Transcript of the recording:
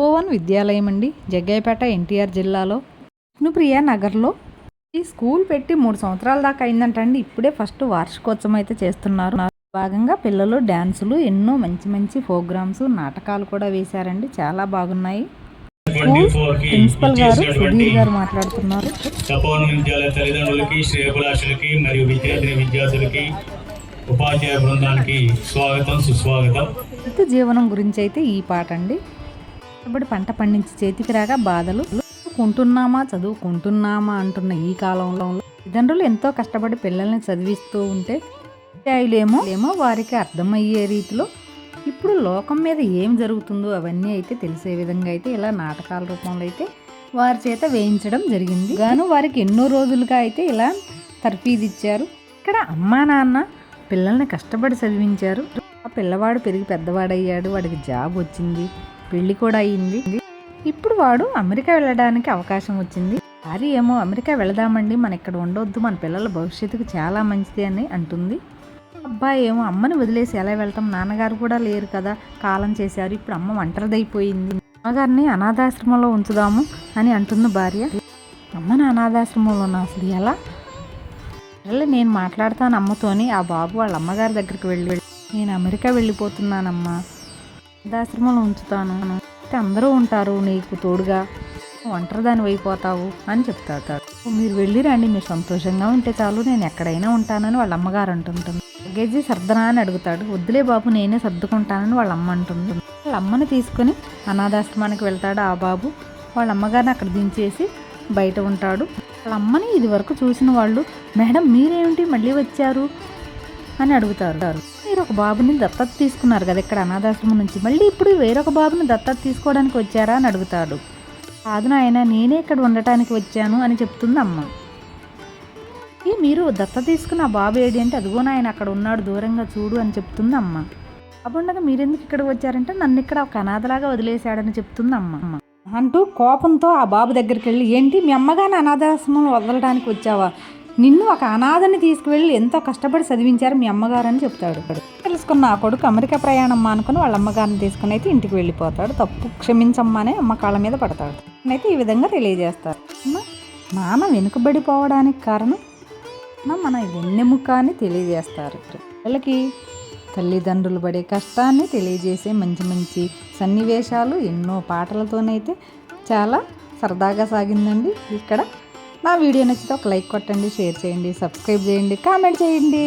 పోవన్ విద్యాలయం అండి జగ్గయ్యపేట ఎన్టీఆర్ జిల్లాలో. విష్ణుప్రియ నగర్లో ఈ స్కూల్ పెట్టి మూడు సంవత్సరాల దాకా అయిందంటండి. ఇప్పుడే ఫస్ట్ వార్షికోత్సవం అయితే చేస్తున్నారు. భాగంగా పిల్లలు డ్యాన్సులు ఎన్నో మంచి మంచి ప్రోగ్రామ్స్ నాటకాలు కూడా వేశారండి. చాలా బాగున్నాయి. ప్రిన్సిపల్ గారు సుధీర్ గారు మాట్లాడుతున్నారు. తల్లిదండ్రులకి మరియు విద్యార్థిని విద్యార్థులకి ఉపాధ్యాయ బృందానికి స్వాగతం సుస్వాగతం. జీవనం గురించి అయితే ఈ పాట అండి. కష్టపడి పంట పండించి చేతికి రాగా బాధలు చదువుకుంటున్నామా చదువుకుంటున్నామా అంటున్న ఈ కాలంలో తల్లిదండ్రులు ఎంతో కష్టపడి పిల్లల్ని చదివిస్తూ ఉంటే ఉపాధ్యాయులేమో ఏమో వారికి అర్థమయ్యే రీతిలో ఇప్పుడు లోకం మీద ఏం జరుగుతుందో అవన్నీ అయితే తెలిసే విధంగా అయితే ఇలా నాటకాల రూపంలో అయితే వారి చేత వేయించడం జరిగింది. గాను వారికి ఎన్నో రోజులుగా అయితే ఇలా తర్ఫీదు ఇచ్చారు. ఇక్కడ అమ్మా నాన్న పిల్లల్ని కష్టపడి చదివించారు. ఆ పిల్లవాడు పెరిగి పెద్దవాడయ్యాడు వాడికి జాబ్ వచ్చింది. పెళ్ళి కూడా అయింది ఇప్పుడు వాడు అమెరికా వెళ్ళడానికి అవకాశం వచ్చింది. భార్య ఏమో అమెరికా వెళదామండి మన ఇక్కడ ఉండొద్దు మన పిల్లల భవిష్యత్తుకు చాలా మంచిది అని అంటుంది. అబ్బాయి ఏమో అమ్మని వదిలేసి ఎలా వెళ్తాం నాన్నగారు కూడా లేరు కదా కాలం చేశారు ఇప్పుడు అమ్మ ఒంటరిదైపోయింది. అమ్మగారిని అనాథాశ్రమంలో ఉంచుదాము అని అంటుంది భార్య. అమ్మని అనాథాశ్రమంలో అసలు ఎలా? వెళ్ళి నేను మాట్లాడతాను అమ్మతోని ఆ బాబు వాళ్ళ అమ్మగారి దగ్గరికి వెళ్ళి నేను అమెరికా వెళ్ళిపోతున్నానమ్మా. వృద్ధాశ్రమంలో ఉంచుతాను అయితే అందరూ ఉంటారు నీకు తోడుగా. ఒంటరిదాని అయిపోతావు అని చెప్తాడు మీరు వెళ్ళి రండి మీరు సంతోషంగా ఉంటే చాలు నేను ఎక్కడైనా ఉంటానని వాళ్ళ అమ్మగారు అంటుంటుంది. లగేజీ సర్దనా అని అడుగుతాడు. వద్దులే బాబు నేనే సర్దుకుంటానని వాళ్ళ అమ్మ అంటుంది వాళ్ళ అమ్మని తీసుకుని అనాథాశ్రమానికి వెళ్తాడు ఆ బాబు. వాళ్ళ అమ్మగారిని అక్కడ దించేసి బయట ఉంటాడు. వాళ్ళ అమ్మని ఇది వరకు చూసిన వాళ్ళు మేడం మీరేమిటి మళ్ళీ వచ్చారు? అని అడుగుతారు. మీరు ఒక బాబుని దత్తత తీసుకున్నారు కదా ఇక్కడ అనాథాశ్రమం నుంచి. మళ్ళీ ఇప్పుడు వేరొక బాబుని దత్తత తీసుకోవడానికి వచ్చారా అని అడుగుతాడు. కాదు నాయన నేనే ఇక్కడ ఉండటానికి వచ్చాను అని చెప్తుంది అమ్మ. ఈ మీరు దత్త తీసుకున్న బాబు ఏడి అంటే అదిగో నాయన అక్కడ ఉన్నాడు దూరంగా చూడు అని చెప్తుంది అమ్మ. బాబుండగా మీరెందుకు ఇక్కడ వచ్చారంటే నన్ను ఇక్కడ ఒక అనాథలాగా వదిలేశాడని చెప్తుంది అమ్మ. అమ్మ అంటూ కోపంతో ఆ బాబు దగ్గరికి వెళ్ళి ఏంటి మీ అమ్మగారిని అనాథాశ్రమం వదలడానికి వచ్చావా? నిన్ను ఒక అనాథని తీసుకువెళ్ళి ఎంతో కష్టపడి చదివించారు మీ అమ్మగారు అని చెప్తాడు తెలుసుకున్న ఆ కొడుకు అమెరికా ప్రయాణం మానుకొని వాళ్ళ అమ్మగారిని తీసుకుని అయితే ఇంటికి వెళ్ళిపోతాడు. తప్పు క్షమించమ్మనే అమ్మ కాళ్ళ మీద పడతాడు. అయితే ఈ విధంగా తెలియజేస్తారు నాన్న వెనుకబడిపోవడానికి కారణం? మన వెన్నెముక అని తెలియజేస్తారు పిల్లలకి తల్లిదండ్రులు పడే కష్టాన్ని తెలియజేసే మంచి మంచి సన్నివేశాలు ఎన్నో పాటలతోనైతే చాలా సరదాగా సాగిందండి. ఇక్కడ నా వీడియో నచ్చితే ఒక లైక్ కొట్టండి షేర్ చేయండి సబ్స్క్రైబ్ చేయండి కామెంట్ చేయండి.